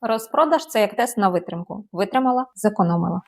Розпродаж це як тест на витримку. Витримала, зекономила.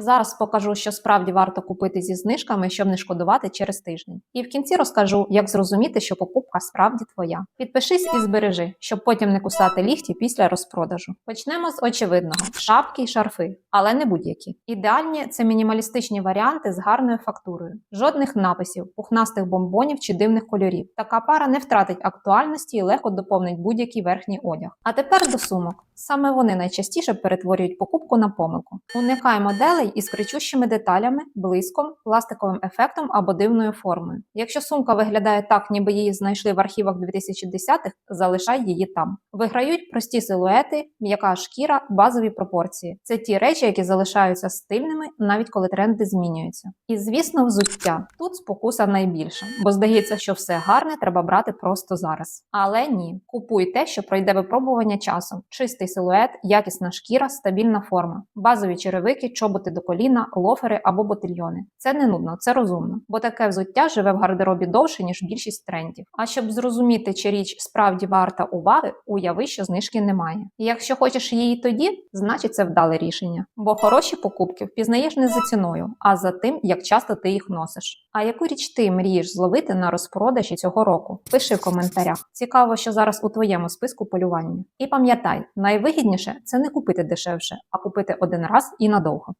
Зараз покажу, що справді варто купити зі знижками, щоб не шкодувати через тиждень. І в кінці розкажу, як зрозуміти, що покупка справді твоя. Підпишись і збережи, щоб потім не кусати ліхті після розпродажу. Почнемо з очевидного: шапки й шарфи, але не будь-які. Ідеальні це мінімалістичні варіанти з гарною фактурою, жодних написів, пухнастих бомбонів чи дивних кольорів. Така пара не втратить актуальності і легко доповнить будь-який верхній одяг. А тепер до сумок. Саме вони найчастіше перетворюють покупку на помилку. Уникай моделей із кричущими деталями, блиском, пластиковим ефектом або дивною формою. Якщо сумка виглядає так, ніби її знайшли в архівах 2010-х, залишай її там. Виграють прості силуети, м'яка шкіра, базові пропорції. Це ті речі, які залишаються стильними, навіть коли тренди змінюються. І звісно, взуття. Тут спокуса найбільша, бо здається, що все гарне треба брати просто зараз. Але ні, купуй те, що пройде випробування часом. Чистий силует, якісна шкіра, стабільна форма, базові черевики, чоботи до коліна, лофери або ботильйони. Це не нудно, це розумно, бо таке взуття живе в гардеробі довше, ніж більшість трендів. А щоб зрозуміти, чи річ справді варта уваги, уяви, що знижки немає. Якщо хочеш її тоді, значить це вдале рішення. Бо хороші покупки впізнаєш не за ціною, а за тим, як часто ти їх носиш. А яку річ ти мрієш зловити на розпродажі цього року? Пиши в коментарях. Цікаво, що зараз у твоєму списку полювання. І пам'ятай, найвигідніше це не купити дешевше, а купити один раз і надовго.